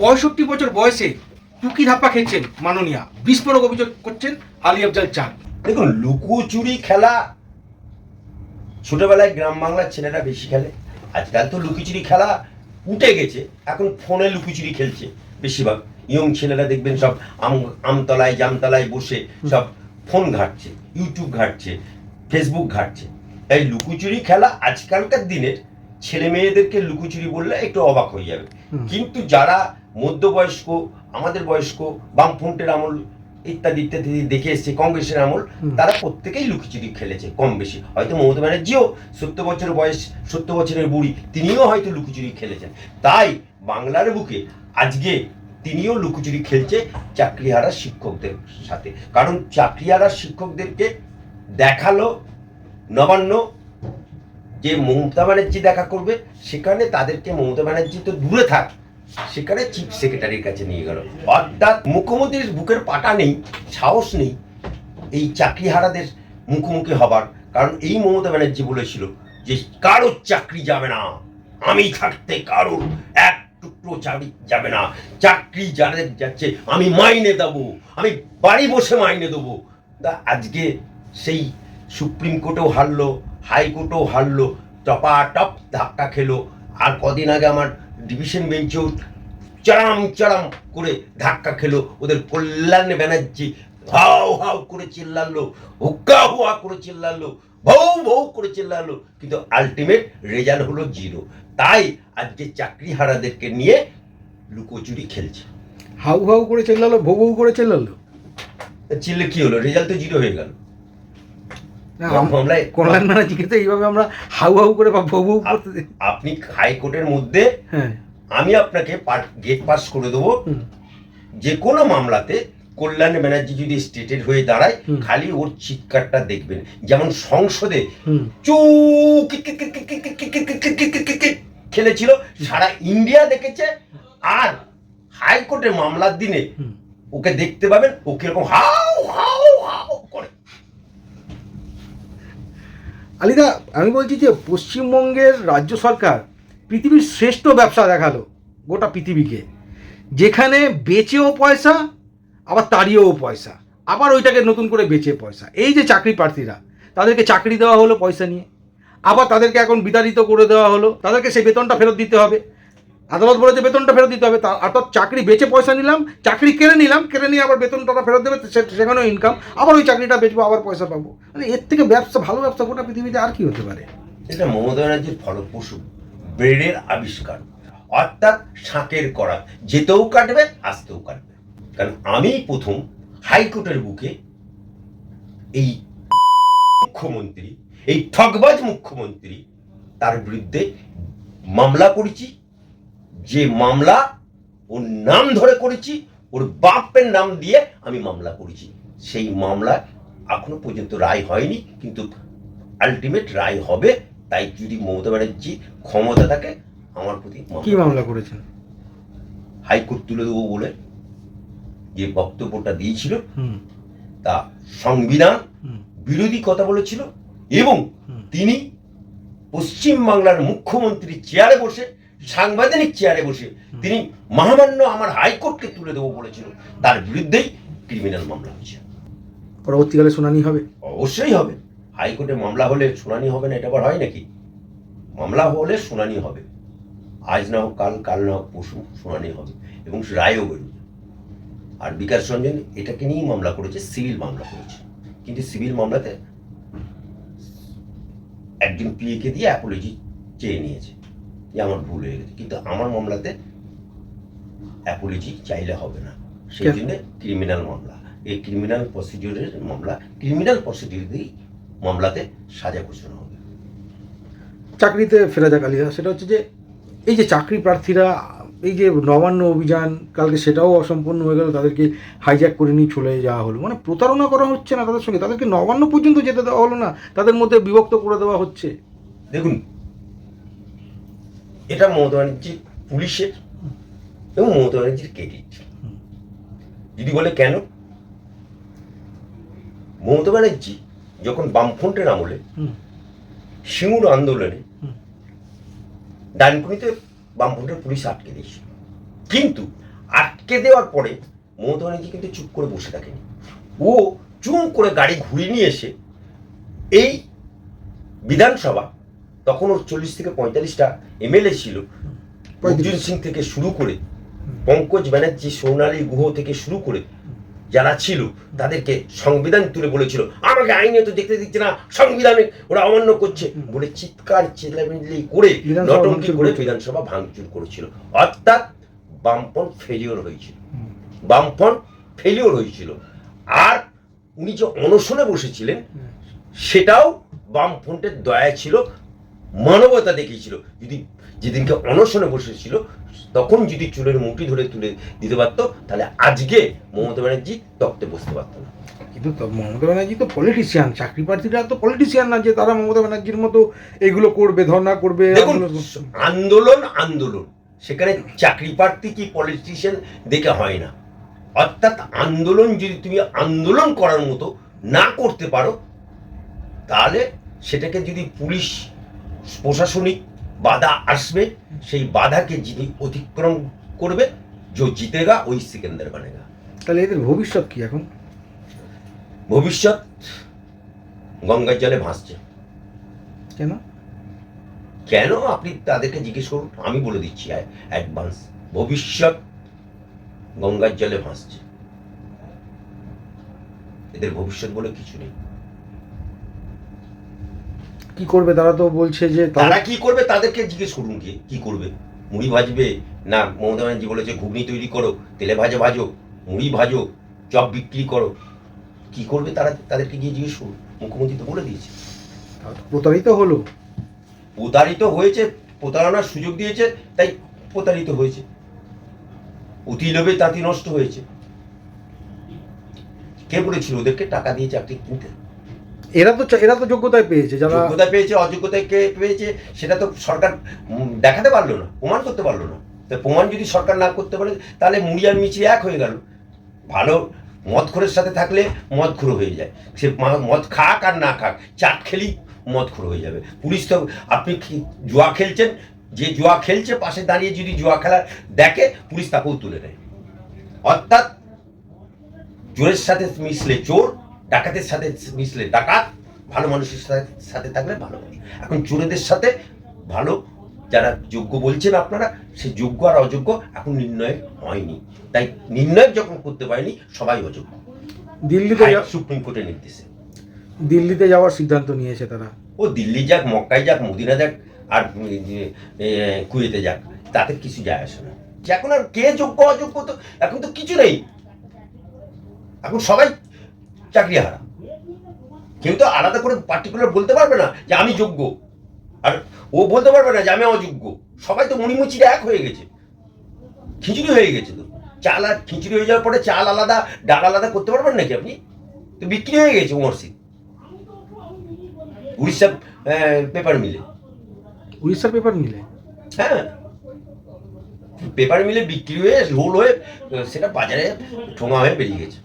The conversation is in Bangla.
পঁয়ষট্টি বছর বয়সে টুকি ধাপ্পা খেয়েছেন মাননীয়া। বিস্ফোরক অভিযোগ করছেন আলী আফজাল চাঁদ। দেখুন লুকোচুরি খেলা। ছোটবেলায় গ্রাম বাংলার ছেলেরা বেশি খেলে। আজকাল তো লুকোচুরি খেলা উঠে গেছে। এখন ফোনে লুকোচুরি খেলছে বেশিরভাগ। ইয়ং ছেলেরা দেখবেন সব আম আমতলায় জামতলায় বসে সব ফোন ঘাটছে ইউটিউব ঘাটছে ফেসবুক ঘাটছে। এই লুকোচুরি খেলা আজকালকার দিনের ছেলে মেয়েদেরকে লুকোচুরি বললে একটু অবাক হয়ে যাবে। কিন্তু যারা মধ্যবয়স্ক আমাদের বয়স্ক বামফ্রন্টের আমল ইত্যাদি ইত্যাদি দেখে এসছে কংগ্রেসের আমল তারা প্রত্যেকেই লুকোচুরি খেলেছে কম বেশি। হয়তো মমতা ব্যানার্জিও সত্তর বছর বয়স সত্তর বছরের বুড়ি তিনিও হয়তো লুকোচুরি খেলেছেন। তাই বাংলার বুকে আজকে তিনিও লুকোচুরি খেলছে চাকরিহারা শিক্ষকদের সাথে। কারণ চাকরিহারা শিক্ষকদেরকে দেখাল নবান্ন যে মমতা ব্যানার্জি দেখা করবে সেখানে তাদেরকে মমতা ব্যানার্জি তো দূরে থাক। সেখানে চিফ সেক্রেটারির কাছে নিয়ে গেল। অর্থাৎ মুখ্যমন্ত্রীর বুকের পাটা নেই, সাহস নেই এই চাকরিহারাদের মুখোমুখি হবার। কারণ এই মমতা ব্যানার্জি বলেছিল যে, কারোর চাকরি যাবে না। আমি থাকতে কারোর এক টুকরো চাকরি যাবে না। চাকরি যাদের যাচ্ছে, আমি মাইনে দেবো। আমি বাড়ি বসে মাইনে দেবো। তা আজকে সেই সুপ্রিম কোর্টেও হারলো, হাইকোর্টেও হারলো টপা টপ ধাক্কা খেলো আর কদিন আগে আমার ডিভিশন বেঞ্চেও চড়াম চড়াম করে ধাক্কা খেলো। ওদের কল্যাণ ব্যানার্জি হাও হাও করে চিল্লালো হুক্কা হুয়া করে চিল্লালো ভৌ ভৌ করে চিল্লালো। কিন্তু আলটিমেট রেজাল্ট হলো জিরো তাই আজকে চাকরি হারাদেরকে নিয়ে লুকোচুরি খেলছে। হাউ হাউ করে চেল্লালো ভৌ ভৌ করে চেল্লালো। চিল্লে কি হলো? রেজাল্ট তো জিরো হয়ে গেল। কল্যাণ নানা জিজ্ঞেস এইভাবে আমরা হাউ হাউ করে বা ভৌ আপনি হাইকোর্টের মধ্যে আমি আপনাকে গেট পাস করে দেবো যে কোনো মামলাতে কল্যাণ ব্যানার্জি যদি স্টেটের হয়ে দাঁড়ায় খালি ওর চিৎকারটা দেখবেন যেমন সংসদে খেলেছিল সারা ইন্ডিয়া দেখেছে আর হাইকোর্টে মামলার দিনে ওকে দেখতে পাবেন ওকে কীরকম হাও হাও হাউ আলিদা, আমি বলছি যে পশ্চিমবঙ্গের রাজ্য সরকার পৃথিবীর শ্রেষ্ঠ ব্যবসা দেখাল, গোটা পৃথিবীকে। যেখানে বেচেও পয়সা, আবার তাড়িয়েও পয়সা। আবার ওইটাকে নতুন করে বেচে পয়সা। এই যে চাকরি প্রার্থীরা, তাদেরকে চাকরি দেওয়া হলো পয়সা নিয়ে। আবার তাদেরকে এখন বিতাড়িত করে দেওয়া হলো। তাদেরকে সেই বেতনটা ফেরত দিতে হবে। আদালত বলেছে, বেতনটা ফেরত দিতে হবে। অর্থাৎ চাকরি বেচে পয়সা নিলাম, চাকরি কেড়ে নিলাম, কেড়ে নিয়ে আবার বেতন টাকা ফেরত দেবে সেখানেও ইনকাম আবার ওই চাকরিটা বেচবো, আবার পয়সা পাবো। মানে এর থেকে ব্যবসা, ভালো ব্যবসা গোটা পৃথিবীতে আর কি হতে পারে? এটা মমতা ব্যানার্জির ফলপ্রসূ ব্রেডের আবিষ্কার। অর্থাৎ শাঁকের করা যেতেও কাটবে, আসতেও কাটবে। কারণ আমি প্রথম হাইকোর্টের বুকে এই মুখ্যমন্ত্রী, এই ঠকবাজ মুখ্যমন্ত্রী, তার বিরুদ্ধে মামলা করেছি যে মামলা ওর নাম ধরে করেছি ওর বাপের নাম দিয়ে আমি মামলা করেছি। সেই মামলা এখনও পর্যন্ত রায় হয়নি কিন্তু আলটিমেট রায় হবে তাই যদি মমতা ব্যানার্জি ক্ষমতা থাকে আমার প্রতি মামলা কি মামলা করেছেন? হাইকোর্ট তুলে দেবো বলে যে বক্তব্যটা দিয়েছিল তা সংবিধান বিরোধী কথা বলেছিল এবং তিনি পশ্চিম বাংলার মুখ্যমন্ত্রী চেয়ারে বসে সাংবিধানিক চেয়ারে বসে তিনি মহামান্য আমার হাইকোর্টকে তুলে দেবো বলেছিল। তার বিরুদ্ধেই ক্রিমিনাল মামলা হয়েছে। পরবর্তীকালে শুনানি হবে? অবশ্যই হবে। হাইকোর্টে মামলা হলে শুনানি হবে না এটা আবার হয় নাকি? মামলা হলে শুনানি হবে। আজ না হোক কাল কাল না হোক পরশু শুনানি হবে এবং রায়ও বেরোবে। আর বিকাশ রঞ্জন এটাকে নিয়েই মামলা করেছে সিভিল মামলা করেছে। কিন্তু সিভিল মামলাতে একজন পিএকে দিয়ে অ্যাপোলজি চেয়ে নিয়েছে। যে আমার ভুল হয়ে গেছে। কিন্তু আমার মামলাতে অ্যাপোলজি চাইলে হবে না। সেই? জন্য ক্রিমিনাল মামলা। এই ক্রিমিনাল প্রসিডিউরের মামলা ক্রিমিনাল প্রসিডিউর দিয়েই মামলাতে সাজা ঘোষণা হবে। চাকরিতে ফেরা যাক আলিদা সেটা হচ্ছে যে এই যে চাকরি প্রার্থীরা এই যে নবান্ন অভিযান কালকে সেটাও অসম্পূর্ণ হয়ে গেল তাদেরকে হাইজ্যাক করে নিয়ে চলে যাওয়া হলো। মানে প্রতারণা করা হচ্ছে না তাদের সঙ্গে। তাদেরকে নবান্ন পর্যন্ত যেতে দেওয়া হলো না তাদের মধ্যে বিভক্ত করে দেওয়া হচ্ছে। দেখুন এটা মমতা ব্যানার্জির পুলিশের এবং মমতা ব্যানার্জির ক্রেডিট। যদি বলে কেন? মমতা ব্যানার্জি যখন বামফ্রন্টের আমলে হুম। সিঙ্গুর আন্দোলনে। ডানকুনিতে বামফ্রন্টের পুলিশ আটকে দিয়েছিল। কিন্তু আটকে দেওয়ার পরে মমতা ব্যানার্জি কিন্তু চুপ করে বসে থাকেনি। ও চুম করে গাড়ি ঘুরিয়ে নিয়ে এসে এই বিধানসভা তখন ওর চল্লিশ থেকে পঁয়তাল্লিশটা এমএলএ ছিল। অর্জুন সিং থেকে শুরু করে পঙ্কজ ব্যানার্জি সোনালী গুহ থেকে শুরু করে যারা ছিল তাদেরকে সংবিধান তুলে বলেছিল আমাকে আইনে তো দেখতে দিচ্ছে না সংবিধানে ওরা অমান্য করছে। বলে চিৎকার চেল্লামিল্লি করে নটঙ্কি করে বিধানসভা ভাঙচুর করেছিল। অর্থাৎ বামপন ফেলিওর হয়েছিল। বামপন ফেলিওর হয়েছিল। আর উনি যে অনশনে বসেছিলেন সেটাও বামফ্রন্টের দয়া ছিল মানবতা দেখিয়েছিল। যদি যেদিনকে অনশনে বসেছিল তখন যদি চুলের মুঠি ধরে তুলে দিতে পারতো তাহলে আজকে মমতা ব্যানার্জি তক্তে বসতে পারতো না। কিন্তু মমতা ব্যানার্জি তো পলিটিশিয়ান চাকরি প্রার্থীরা তো পলিটিশিয়ান না যে তারা মমতা ব্যানার্জির মতো এগুলো করবে ধর্ণা করবে আন্দোলন আন্দোলন সেখানে চাকরি প্রার্থী কি পলিটিশিয়ান দেখে হয় না। অর্থাৎ আন্দোলন যদি তুমি আন্দোলন করার মতো না করতে পারো তাহলে সেটাকে যদি পুলিশ প্রশাসনিক বাধা আসবে সেই বাধাকে যিনি অতিক্রম করবে যে জিতেগা ওই সিকেন্দার বানেগা। তাহলে এদের ভবিষ্যৎ কি এখন? ভবিষ্যৎ গঙ্গার জলে ভাসছে। কেন? কেন? আপনি তাদেরকে জিজ্ঞেস করুন আমি বলে দিচ্ছি অ্যাডভান্স ভবিষ্যৎ গঙ্গার জলে ভাসছে। এদের ভবিষ্যৎ বলে কিছু নেই। কি করবে? তারা তো বলছে যে তারা কি করবে তাদেরকে জিজ্ঞেস করুন কি কি করবে? মুড়ি ভাজবে? না মমতা ব্যানার্জি বলেছে ঘুগনি তৈরি করো তেলে ভাজা ভাজো মুড়ি ভাজো চপ বিক্রি করো। কি করবে তারা? তাদেরকে গিয়ে জিজ্ঞেস করুন। মুখ্যমন্ত্রী তো বলে দিয়েছে। প্রতারিত হলো। প্রতারিত হয়েছে প্রতারণার সুযোগ দিয়েছে তাই প্রতারিত হয়েছে। অতি লোভে তাঁতি নষ্ট হয়েছে। কে বলেছিল ওদেরকে? টাকা দিয়ে চাকরি কিনতে। এরা তো এরা তো যোগ্যতায় পেয়েছে, যারা যোগ্যতা পেয়েছে, অযোগ্যতায় কে পেয়েছে, সেটা তো সরকার দেখাতে পারল না, প্রমাণ করতে পারল না। তো প্রমাণ যদি সরকার না করতে পারে, তাহলে মুড়ি আর মিচি এক হয়ে গেল। ভালো মদখোরের সাথে থাকলে মদখোর হয়ে যায়। সে মদ খাক আর না খাক, চাট খেলেই মদখোর হয়ে যাবে। পুলিশ তো, আপনি জুয়া খেলছেন? যে জুয়া খেলছে, পাশে দাঁড়িয়ে যদি জুয়া খেলা দেখে, পুলিশ তাকেও তুলে নেয় অর্থাৎ, জোরের সাথে মিশলে চোর ডাকাতের সাথে মিশলে ডাকাত ভালো মানুষের সাথে থাকলে ভালো মানুষ। এখন চোরেদের সাথে ভালো যারা যোগ্য বলছেন আপনারা সে যোগ্য আর অযোগ্য এখন নির্ণয় হয়নি। তাই নির্ণয় যখন করতে পারেনি সবাই অযোগ্য। দিল্লিতে সুপ্রিম কোর্টের নির্দেশে। দিল্লিতে যাওয়ার সিদ্ধান্ত নিয়েছে তারা। ও দিল্লি যাক মক্কায় যাক মদিনা যাক আর কুয়েতে যাক তাতে কিছু যায় আসে না। এখন আর কে যোগ্য অযোগ্য তো এখন তো কিছু নেই। এখন সবাই চাকরি হারা। কেউ তো আলাদা করে পার্টিকুলার বলতে পারবে না যে আমি যোগ্য। আর ও বলতে পারবে না যে আমি অযোগ্য। সবাই তো মুড়িমুচির এক হয়ে গেছে। খিচুড়ি হয়ে গেছে তো। চাল আর খিচুড়ি হয়ে যাওয়ার পরে চাল আলাদা ডাল আলাদা করতে পারবেন নাকি আপনি? তো বিক্রি হয়ে গেছে উমরসিদ উড়িষ্যা পেপার মিলে উড়িষ্যার পেপার মিলে হ্যাঁ। পেপার মিলে বিক্রি হয়ে রোল হয়ে সেটা বাজারে ঠোঙা হয়ে বেরিয়ে গেছে।